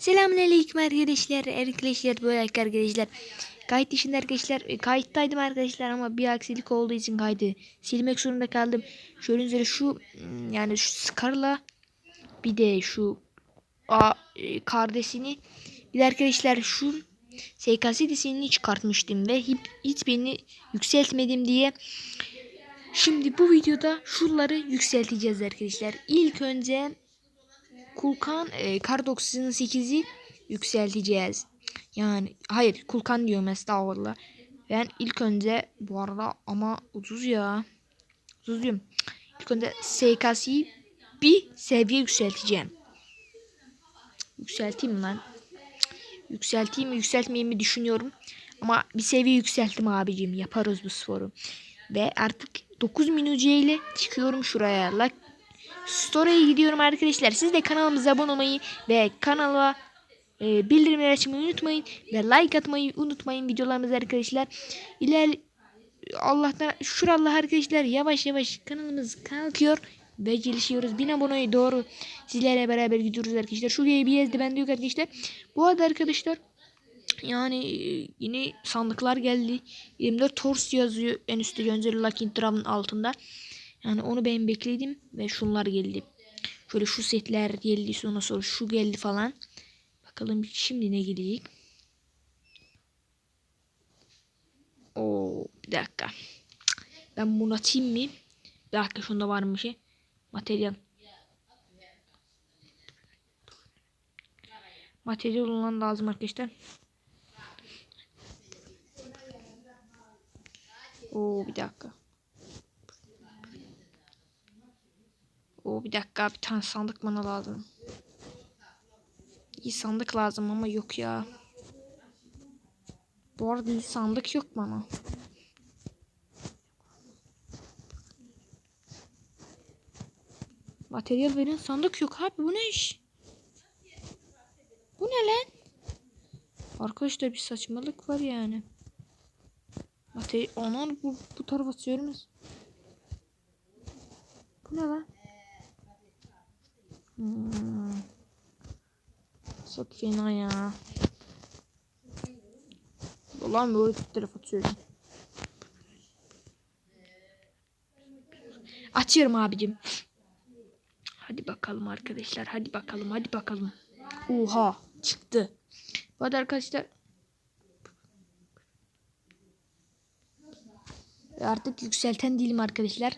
Selamünaleyküm arkadaşlar. Arkadaşlar böyle arkadaşlar. Kayıt dışında arkadaşlar. e, Kayıttaydım arkadaşlar ama bir aksilik olduğu için kaydı silmek zorunda kaldım. Şöyle üzere şu mm, yani şu Scar'la bir de şu a, e, kardeşini bir de arkadaşlar şu SKS dizisini çıkartmıştım ve hiç, hiç beni yükseltmedim diye Şimdi bu videoda şunları yükselteceğiz arkadaşlar. İlk önce Kulkan e, Kar 98'i yükselteceğiz. Yani hayır Kulkan diyorum estağfurullah. Ben ilk önce bu arada ama ucuz ya. Ucuz diyorum. İlk önce SKS'yi bir seviye yükselteceğim. Yükselteyim lan. Yükselteyim yükseltmeyeyim mi düşünüyorum. Ama bir seviye yükselttim abicim. Yaparız bu sporu. Ve artık 9 minuce ile çıkıyorum şuraya. Like Story'e gidiyorum arkadaşlar. Siz de kanalımıza abone olmayı ve kanala e, bildirimleri açmayı unutmayın. Ve like atmayı unutmayın videolarımız arkadaşlar. İler Allah'tan şurallah arkadaşlar yavaş yavaş kanalımız kalkıyor ve gelişiyoruz. 1000 aboneye doğru sizlerle beraber gidiyoruz arkadaşlar. Şu BBS'de bende yok arkadaşlar. Bu arada arkadaşlar yani e, yine sandıklar geldi. 24 Tors yazıyor en üstte Gönzel Lucky altında. Yani onu ben bekledim ve şunlar geldi. Şöyle şu setler geldi sonra sonra şu geldi falan. Bakalım şimdi ne gelecek. Oo bir dakika. Ben bunu açayım mı? Bir dakika şunda varmış. ya. Materyal. Materyal olan lazım arkadaşlar. Oo bir dakika. Oo bir dakika bir tane sandık bana lazım. İyi sandık lazım ama yok ya. Bu arada iyi sandık yok bana. Materyal veren sandık yok abi bu ne iş? Bu ne lan? Arkadaşlar bir saçmalık var yani. Materyal onu bu, bu tarafa sürmüş. Bu ne lan? Hmm. Çok fena ya. Ulan böyle tarafa atıyorum. Açıyorum abicim. Hadi bakalım arkadaşlar. Hadi bakalım. Hadi bakalım. Oha çıktı. Bu arada arkadaşlar artık yükselten değilim arkadaşlar.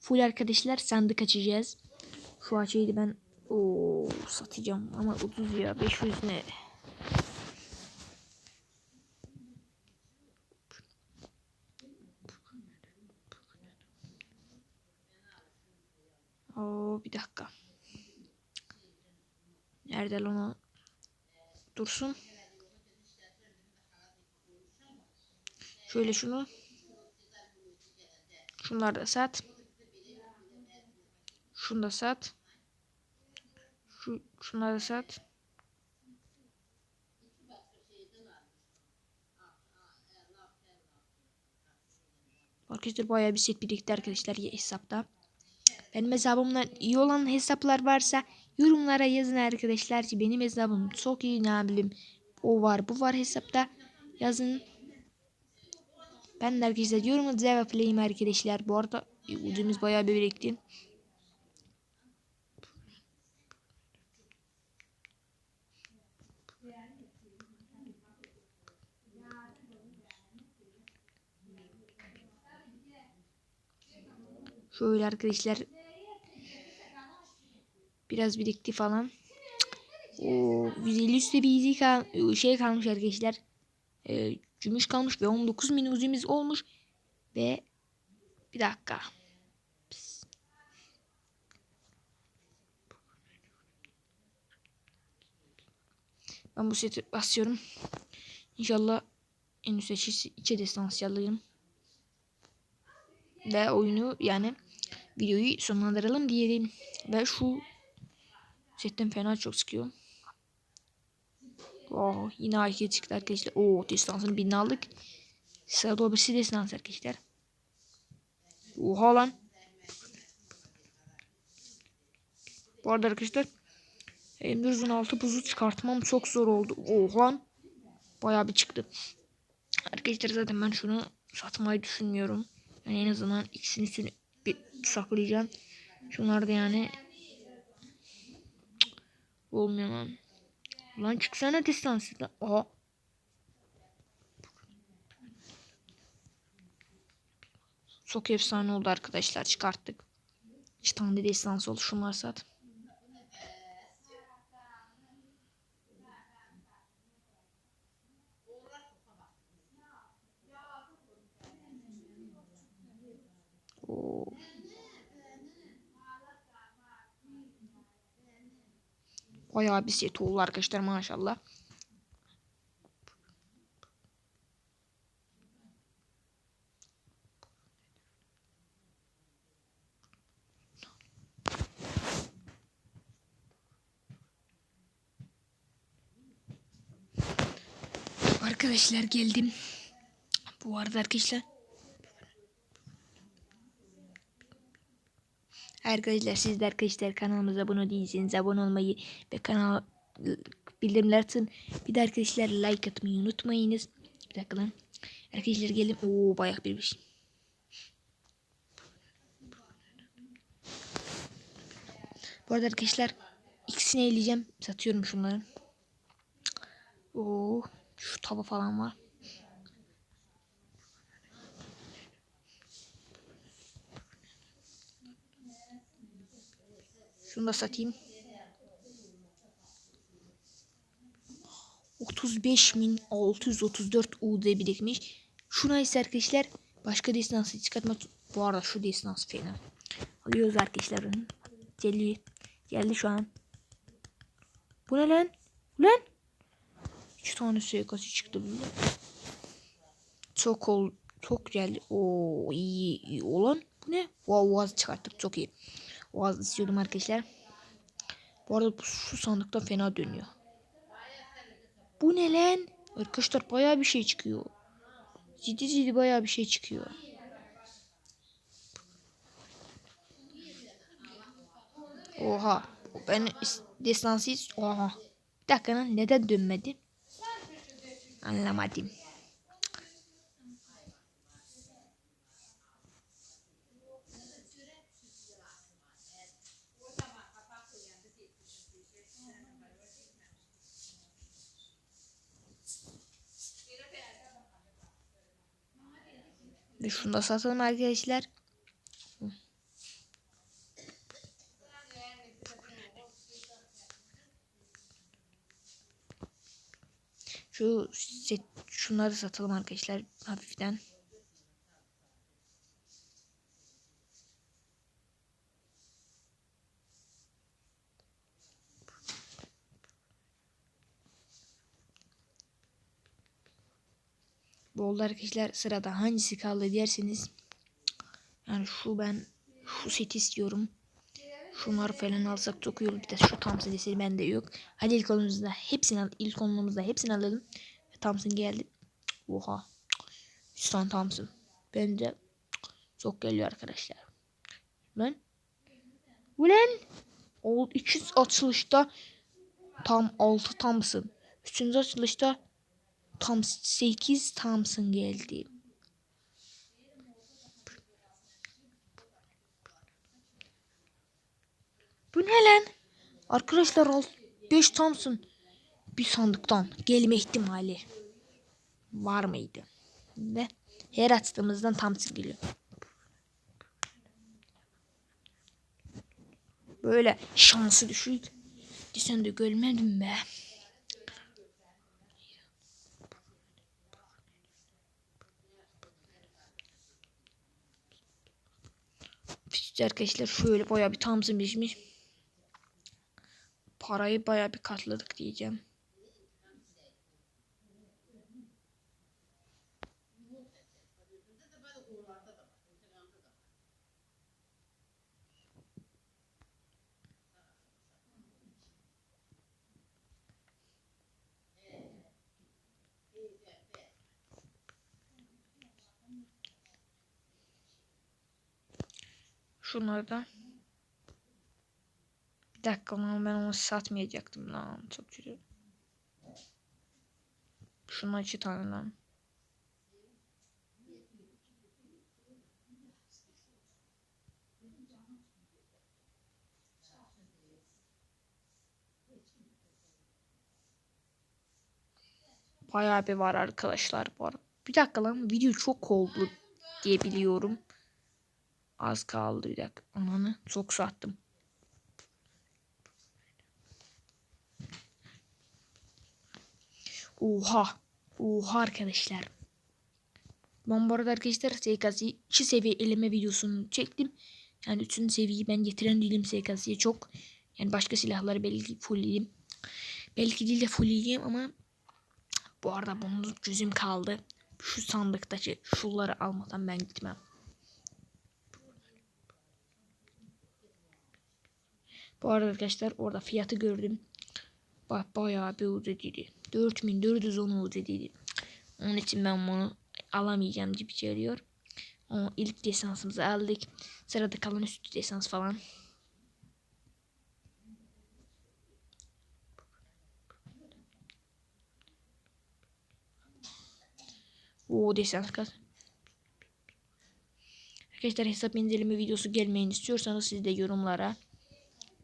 Full arkadaşlar sandık açacağız. Şu açıydı ben o satacağım ama ucuz ya 500 ne? Oo bir dakika. Nerede lan o? Dursun. Şöyle şunu. Şunları da sat. Şunu da sat. Şu, şunları sat. Arkadaşlar bayağı bir set birikti arkadaşlar hesapta. Benim hesabımdan iyi olan hesaplar varsa yorumlara yazın arkadaşlar ki benim hesabım çok iyi ne bileyim. O var bu var hesapta yazın. Ben de arkadaşlar yorumu cevaplıyım arkadaşlar. Bu arada ucumuz bayağı bir birikti. Şöyle arkadaşlar biraz birikti falan. O 150 üstte bir izi kal şey kalmış arkadaşlar. Ee, gümüş kalmış ve 19 min uzimiz olmuş ve bir dakika. Ben bu seti basıyorum. İnşallah en üstte içe destans alırım. Ve oyunu yani videoyu sonlandıralım diyelim. Ve şu setten fena çok sıkıyor. Oh, yine hareket çıktı arkadaşlar. Oo distansını bin aldık. Sırada o birisi distans arkadaşlar. Oha lan. Bu arada arkadaşlar M416 buzu çıkartmam çok zor oldu. Oha. Bayağı bir çıktı. Arkadaşlar zaten ben şunu satmayı düşünmüyorum. Yani en azından ikisini üstüne bir saklayacağım. Şunlar da yani Cık, olmuyor lan. Lan çıksana distansından. Aha. Çok efsane oldu arkadaşlar çıkarttık. İki tane de destans oldu şunlar sat. Bayağı bir set oldu arkadaşlar maşallah. Arkadaşlar geldim. Bu arada arkadaşlar Arkadaşlar siz de arkadaşlar kanalımıza abone değilseniz abone olmayı ve kanal bildirimler açın. Bir de arkadaşlar like atmayı unutmayınız. Bir dakika lan. Arkadaşlar gelin. Oo bayağı bir şey. Bu arada arkadaşlar ikisini eleyeceğim. Satıyorum şunları. Oo şu tava falan var. Şunu da satayım. 35.634 UD birikmiş. Şuna ise arkadaşlar başka destansı çıkartmak bu arada şu destans fena. Alıyoruz arkadaşlar. Geliyor. Geldi şu an. Bu ne lan? Lan? İki tane suikası çıktı burada. Çok ol çok geldi. Oo iyi, iyi olan. Bu ne? Wow, vaz çıkarttık çok iyi. Vaz istiyordum arkadaşlar. Bu arada şu sandıkta fena dönüyor. Bu ne lan? Arkadaşlar baya bir şey çıkıyor. Ciddi ciddi baya bir şey çıkıyor. Oha. Ben destansız. Oha. Bir dakika neden dönmedi? Anlamadım. Şunu da satalım arkadaşlar. Şu set, şunları satalım arkadaşlar hafiften. Oldu arkadaşlar sırada hangisi kaldı derseniz yani şu ben şu seti istiyorum. Şunları falan alsak çok iyi olur. Bir de şu Thompson eseri bende yok. Hadi ilk konumuzda hepsini al ilk konumuzda hepsini alalım. Thompson geldi. Oha. 3 tane Thompson. Bence çok geliyor arkadaşlar. Lan. Ulan. O 300 açılışta tam 6 Thompson. 3. açılışta tam 8 Thompson geldi. Bu ne lan? Arkadaşlar 5 Thompson bir sandıktan gelme ihtimali var mıydı? Ve her açtığımızdan Thompson geliyor. Böyle şansı düşük. Sen de görmedim be. İşte arkadaşlar şöyle baya bir Thompson biçmiş. Parayı baya bir katladık diyeceğim. Şunları da Bir dakika lan ben onu satmayacaktım lan. Çok kötü. Şunu açı tane lan. Bayağı bir var arkadaşlar bu arada. Bir dakika lan video çok oldu diye biliyorum. Az kaldı bir dakika. Ananı çok sattım. Oha. Oha arkadaşlar. Ben bu arada arkadaşlar SKS'yi 2 seviye eleme videosunu çektim. Yani 3. seviyeyi ben getiren değilim SKS'ye çok. Yani başka silahları belki fullleyeyim. Belki değil de fullleyeyim ama bu arada bunun gözüm kaldı. Şu sandıktaki şunları almadan ben gitmem. Bu arada arkadaşlar orada fiyatı gördüm. Bak bayağı bir dedi. 4410 ucuz dedi. Onun için ben bunu alamayacağım gibi geliyor. O ilk desansımızı aldık. Sırada kalan üstü desans falan. O desans kas. Arkadaşlar hesap inceleme videosu gelmeyin istiyorsanız siz de yorumlara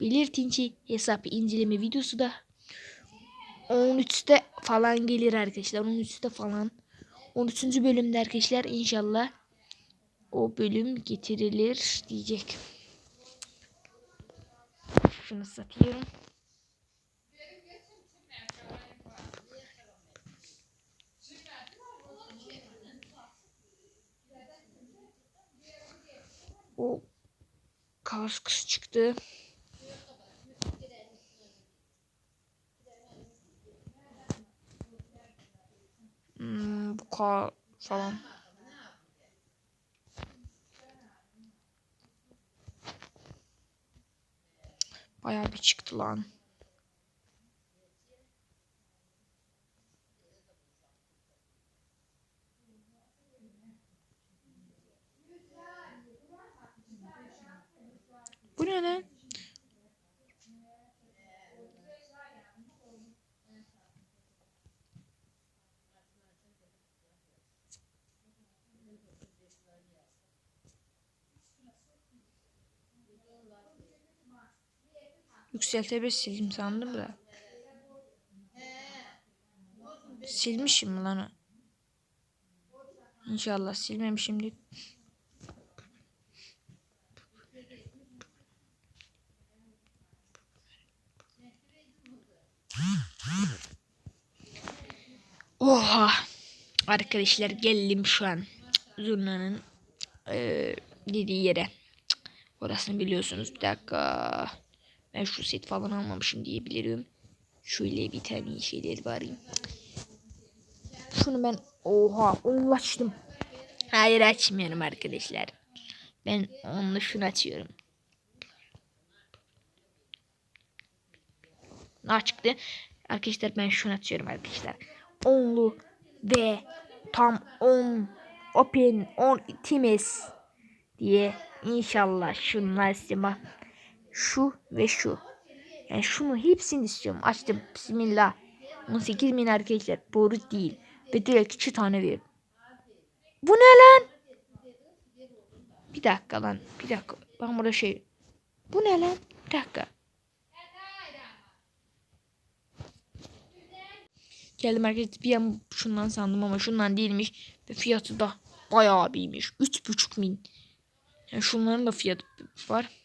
belirtin ki hesap inceleme videosu da 13'te falan gelir arkadaşlar. 13'te falan. 13. bölümde arkadaşlar inşallah o bölüm getirilir diyecek. Şunu satıyorum. O kask çıktı. Hmm, bu ka falan. Bayağı bir çıktı lan. Bu ne lan? Yükseltebilir sildim sandım da. Silmişim mi lan? İnşallah silmemişimdir. Oha. Arkadaşlar geldim şu an. Zurna'nın eee, dediği yere. Orasını biliyorsunuz. Bir dakika. Ben şu set falan almamışım diye bilirim. Şöyle bir tane şeyler varayım. Şunu ben oha onu açtım. Hayır açmıyorum arkadaşlar. Ben onunla şunu açıyorum. Ne çıktı? Arkadaşlar ben şunu açıyorum arkadaşlar. Onlu ve tam 10 open 10 times diye inşallah şunlar istiyorum. Şu ve şu. Yani şunu hepsini istiyorum. Açtım. Bismillah. 18 bin arkadaşlar. Boru değil. Ve direkt 2 tane verin. Bu ne lan? Bir dakika lan. Bir dakika. Ben burada şey. Bu ne lan? Bir dakika. Geldim arkadaşlar bir an şundan sandım ama şundan değilmiş. Ve fiyatı da bayağı büyümüş. 3,5 bin. Yani şunların da fiyatı var.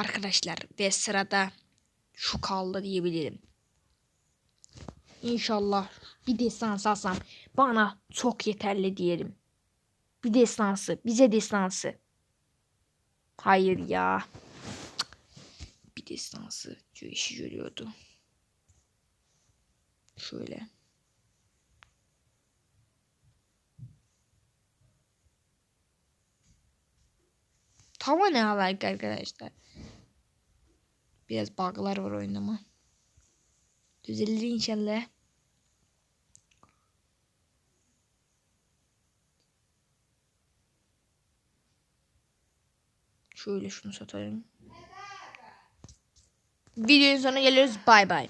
Arkadaşlar ve sırada şu kaldı diyebilirim. İnşallah bir destans alsam bana çok yeterli diyelim. Bir destansı, bize destansı. Hayır ya. Bir destansı işi görüyordu. Şöyle. Tava ne alaka arkadaşlar? Biraz bug'lar var oyunda ama. Düzelir inşallah. Şöyle şunu satayım. Videonun sonuna geliyoruz. Bay bay.